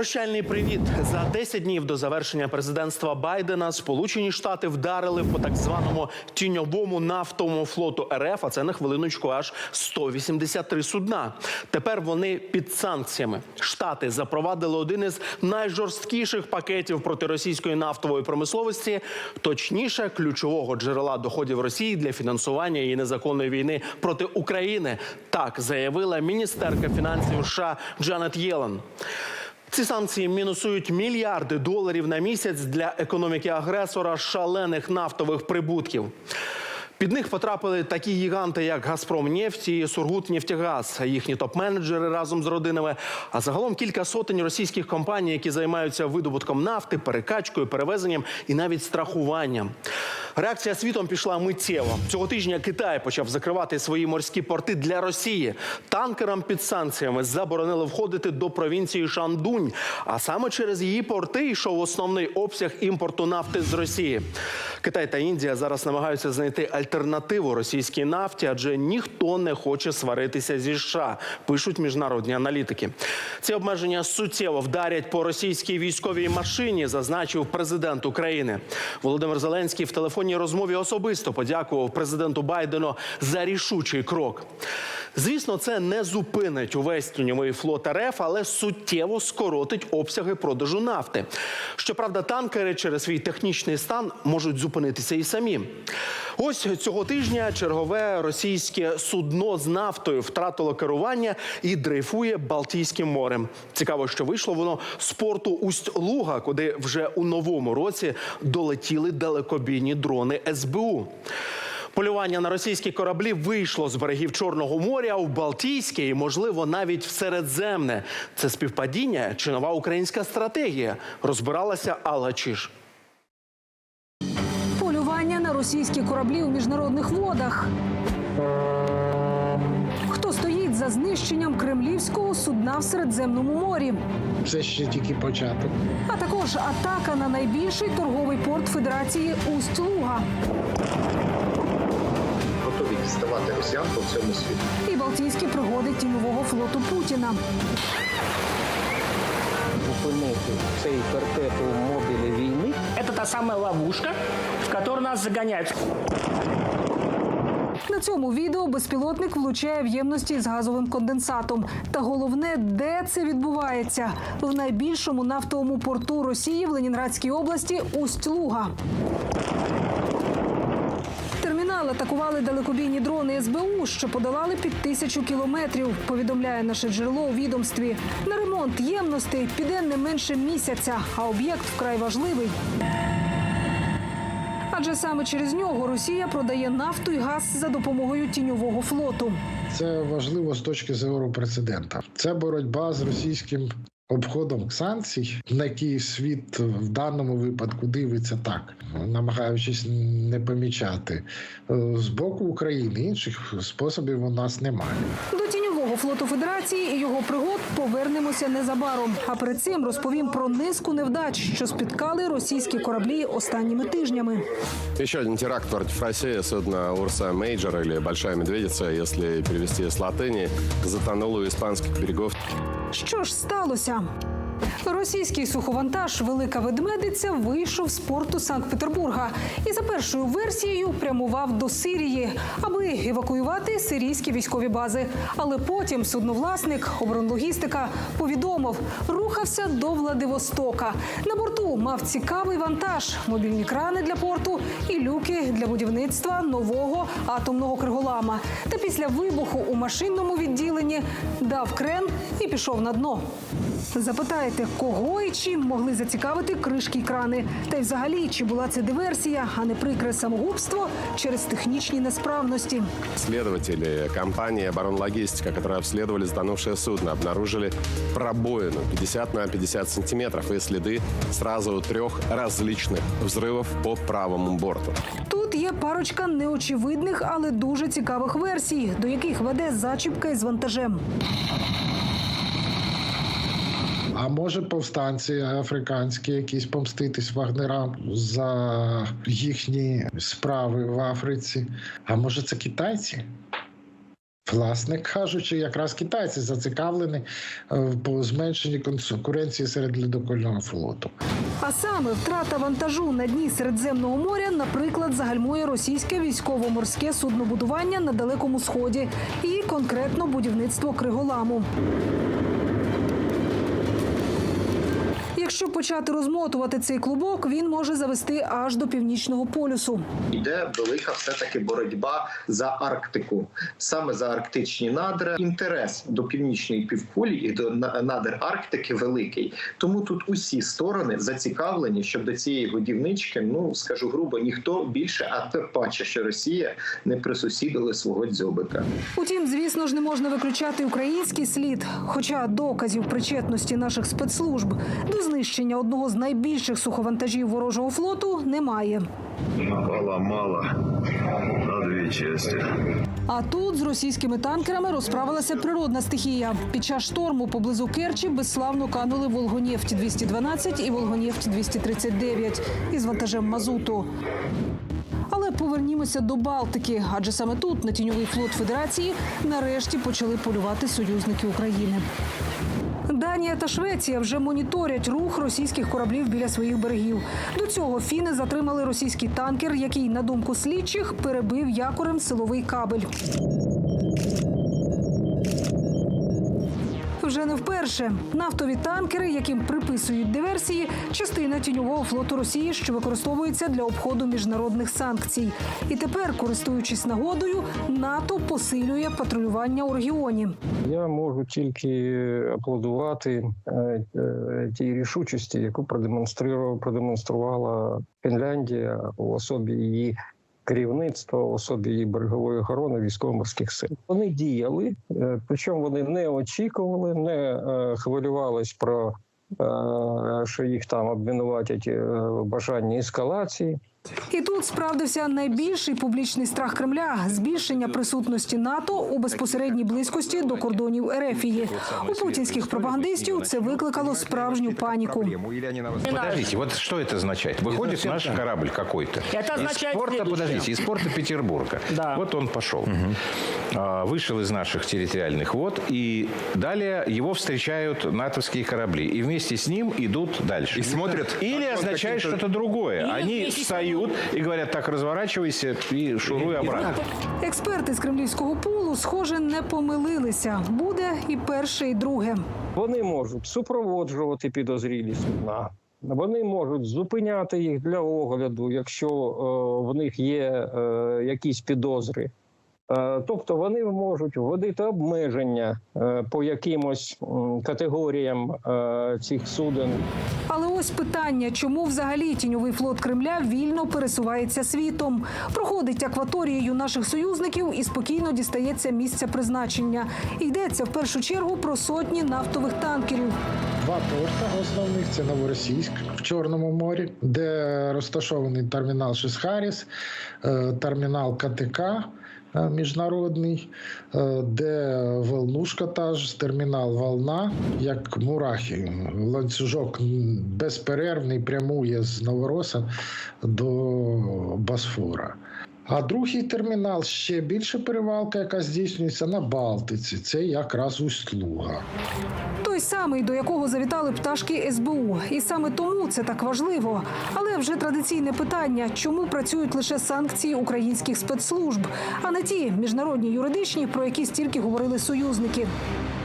Прощальний привіт за 10 днів до завершення президентства Байдена. Сполучені Штати вдарили по так званому тіньовому нафтовому флоту РФ. А це на хвилиночку аж 183 судна. Тепер вони під санкціями. Штати запровадили один із найжорсткіших пакетів проти російської нафтової промисловості, точніше, ключового джерела доходів Росії для фінансування її незаконної війни проти України. Так заявила міністерка фінансів США Джанет Єлен. Ці санкції мінусують мільярди доларів на місяць для економіки агресора шалених нафтових прибутків. Під них потрапили такі гіганти, як Газпром Нефть і Сургутнефтегаз, їхні топ-менеджери разом з родинами. А загалом кілька сотень російських компаній, які займаються видобутком нафти, перекачкою, перевезенням і навіть страхуванням. Реакція світом пішла миттєво. Цього тижня Китай почав закривати свої морські порти для Росії. Танкерам під санкціями заборонили входити до провінції Шандунь. А саме через її порти йшов основний обсяг імпорту нафти з Росії. Китай та Індія зараз намагаються знайти альтернативу російській нафті, адже ніхто не хоче сваритися зі США, пишуть міжнародні аналітики. Ці обмеження суттєво вдарять по російській військовій машині, зазначив президент України. Володимир Зеленський в телефонній розмові особисто подякував президенту Байдену за рішучий крок. Звісно, це не зупинить увесь тіньовий флот РФ, але суттєво скоротить обсяги продажу нафти. Щоправда, танкери через свій технічний стан можуть зупинитися і самі. Ось цього тижня чергове російське судно з нафтою втратило керування і дрейфує Балтійським морем. Цікаво, що вийшло воно з порту Усть-Луга, куди вже у новому році долетіли далекобійні дрони СБУ. Полювання на російські кораблі вийшло з берегів Чорного моря в Балтійське і, можливо, навіть в Середземне. Це співпадіння чи нова українська стратегія? Розбиралася Алла Чиш. Російські кораблі у міжнародних водах. Хто стоїть за знищенням кремлівського судна в Середземному морі? Це ще тільки початок. А також атака на найбільший торговий порт Федерації Усть-Луга готові діставати росіян по всьому світу. і балтійські пригоди тіньового флоту Путіна. зупинити цей перпетуум мобілі війни. Это та самая ловушка, в которую нас загоняют. На цьому відео безпілотник влучає в ємності з газовим конденсатом. Та головне, де це відбувається в найбільшому нафтовому порту Росії в Ленінградській області Усть-Луга. Термінал атакували далекобійні дрони СБУ, що подолали під тисячу кілометрів. Повідомляє наше джерело у відомстві. На ремонт ємностей піде не менше місяця, а об'єкт вкрай важливий. Адже саме через нього Росія продає нафту і газ за допомогою тіньового флоту. Це важливо з точки зору прецедента. Це боротьба з російським обходом санкцій, на який світ в даному випадку дивиться так, намагаючись не помічати. Е, З боку України інших способів у нас немає. Флоту Федерації і його пригод повернемося незабаром. А перед цим розповім про низку невдач, що спіткали російські кораблі останніми тижнями. Ще один теракт проти Росії, судно Урса Мейджор або Большая Медведиця, якщо перевести з латині, затонуло у испанских берегов. Що ж сталося? Російський суховантаж Велика ведмедиця вийшов з порту Санкт-Петербурга і за першою версією прямував до Сирії, аби евакуювати сирійські військові бази. Але потім судновласник оборонлогістика повідомив, рухався до Владивостока. На борту мав цікавий вантаж, мобільні крани для порту і люки для будівництва нового атомного криголама. Та після вибуху у машинному відділенні дав крен і пішов на дно. Запитаєте, кого і чим могли зацікавити кришки й крани? Та й взагалі, чи була це диверсія, а не прикре самогубство через технічні несправності? Следователи компании «Оборонлогистика», которые обследовали затонувшее судно, обнаружили пробоину 50 на 50 сантиметров и следы сразу трех различных взрывов по правому борту. Тут є парочка неочевидних, але дуже цікавих версій, до яких веде зачіпка із вантажем. А може повстанці африканські якісь помститись вагнерам за їхні справи в Африці? А може це китайці? Власне кажучи, якраз китайці зацікавлені е, по зменшенні конкуренції серед ледокольного флоту. А саме втрата вантажу на дні Середземного моря, наприклад, загальмує російське військово-морське суднобудування на далекому сході і конкретно будівництво Криголаму. Якщо почати розмотувати цей клубок, він може завести аж до північного полюсу. Йде велика все таки боротьба за Арктику, саме за арктичні надра. Інтерес до північної півкулі і до на- надр Арктики великий. Тому тут усі сторони зацікавлені, щоб до цієї годівнички, ну скажу грубо, ніхто більше, а тим паче, що Росія не присусідили свого дзьобика. Утім, звісно ж, не можна виключати український слід, хоча доказів причетності наших спецслужб до знищення одного з найбільших суховантажів ворожого флоту немає. Напала мало на дві части. А тут з російськими танкерами розправилася природна стихія. Під час шторму поблизу Керчі безславно канули Волгонефть 212 і Волгонефть 239 із вантажем мазуту. Але повернімося до Балтики, адже саме тут, на тіньовий флот Федерації, нарешті почали полювати союзники України. Данія та Швеція вже моніторять рух російських кораблів біля своїх берегів. До цього фіни затримали російський танкер, який, на думку слідчих, перебив якорем силовий кабель. Вже не вперше нафтові танкери, яким приписують диверсії, частина тіньового флоту Росії, що використовується для обходу міжнародних санкцій. І тепер, користуючись нагодою, НАТО посилює патрулювання у регіоні. Я можу тільки аплодувати е, е, тій рішучості, яку продемонструвала Фінляндія у особі її керівництва, в особі її берегової охорони військово-морських сил. Вони діяли, е, причому вони не очікували, не е, хвилювались про. е, Що їх там обвинуватять в бажанні ескалації, І тут справдився найбільший публічний страх Кремля збільшення присутності НАТО у безпосередній близькості до кордонів Ерефії. У путінських пропагандистів це викликало справжню паніку. Подождите, вот что это означает? Выходит наш корабль какой-то. Это из означает порта, следующее. подождите, из порта Петербурга. Да. Вот он пошел. А, Вышел из наших территориальных вод, и далее его встречают натовские корабли. И вместе с ним идут дальше. И смотрят, Или означает что-то другое. Или Они встают и говорят, так, разворачивайся и шуруй обратно. Експерти з кремлівського пулу, схоже, не помилилися. Буде і перше, і друге. Вони можуть супроводжувати підозрілі судна. Вони можуть зупиняти їх для огляду, якщо е, в них є е, якісь підозри. Е, тобто вони можуть вводити обмеження е, по якимось категоріям е, цих суден. Але ось питання, чому взагалі тіньовий флот Кремля вільно пересувається світом, проходить акваторією наших союзників і спокійно дістається місця призначення. Йдеться в першу чергу про сотні нафтових танкерів. Два порта основних це Новоросійськ в Чорному морі, де розташований термінал Шисхаріс, термінал КТК. Е, Міжнародний, е, де Волнушка та ж термінал Волна, як мурахи, ланцюжок безперервний прямує з Новороса до Босфора. А другий термінал ще більше перевалка, яка здійснюється на Балтиці. Це якраз Усть-Луга. Той самий, до якого завітали пташки СБУ. І саме тому це так важливо. Але вже традиційне питання: чому працюють лише санкції українських спецслужб, а не ті міжнародні юридичні, про які стільки говорили союзники.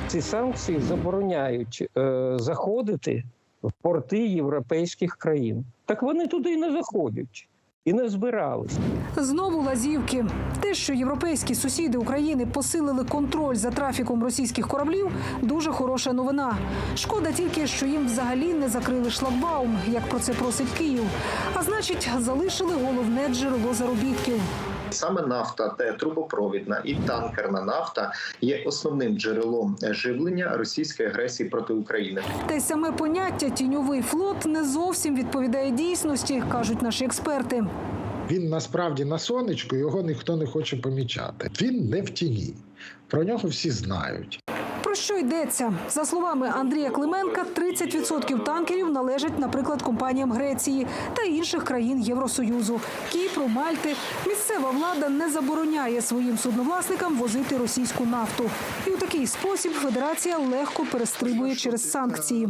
Ці санкції забороняють е, заходити в порти європейських країн. Так вони туди і не заходять, і не збирались. Знову лазівки. Те, що європейські сусіди України посилили контроль за трафіком російських кораблів, дуже хороша новина. Шкода тільки, що їм взагалі не закрили шлагбаум, як про це просить Київ. А значить, залишили головне джерело заробітків. Саме нафта, те трубопровідна і танкерна нафта є основним джерелом живлення російської агресії проти України. Й саме поняття тіньовий флот не зовсім відповідає дійсності, кажуть наші експерти. Він насправді на сонечку, його ніхто не хоче помічати. Він не в тіні. Про нього всі знають. Про Про що йдеться? За словами Андрія Клименка, 30% танкерів належать, наприклад, компаніям Греції та інших країн Євросоюзу, Кіпру, Мальти. Місцева влада не забороняє своїм судновласникам возити російську нафту. І у такий спосіб федерація легко перестрибує через санкції.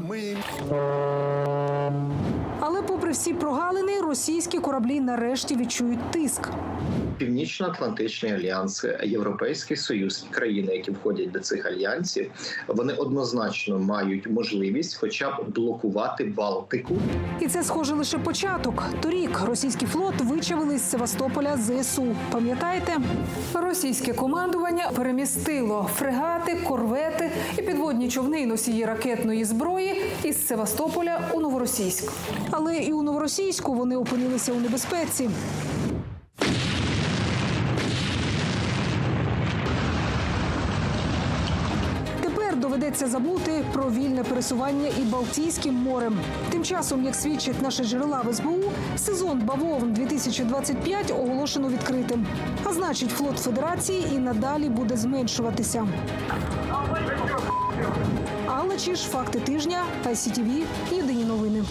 Але, попри всі прогалини, російські кораблі нарешті відчують тиск. Північно-Атлантичний альянс, Європейський Союз і країни, які входять до цих альянсів, вони однозначно мають можливість, хоча б блокувати Балтику. І це схоже лише початок. Торік російський флот вичавили з Севастополя ЗСУ. Пам'ятаєте? Російське командування перемістило фрегати, корвети і підводні човни і носії ракетної зброї із Севастополя у Новоросійськ. Але і у Новоросійську вони опинилися у небезпеці. Доведеться забути про вільне пересування і Балтійським морем. Тим часом, як свідчать наші джерела в СБУ, сезон бавовн 2025 оголошено відкритим. А значить, флот Федерації і надалі буде зменшуватися. Але чи ж факти тижня, ICTV, єдині новини.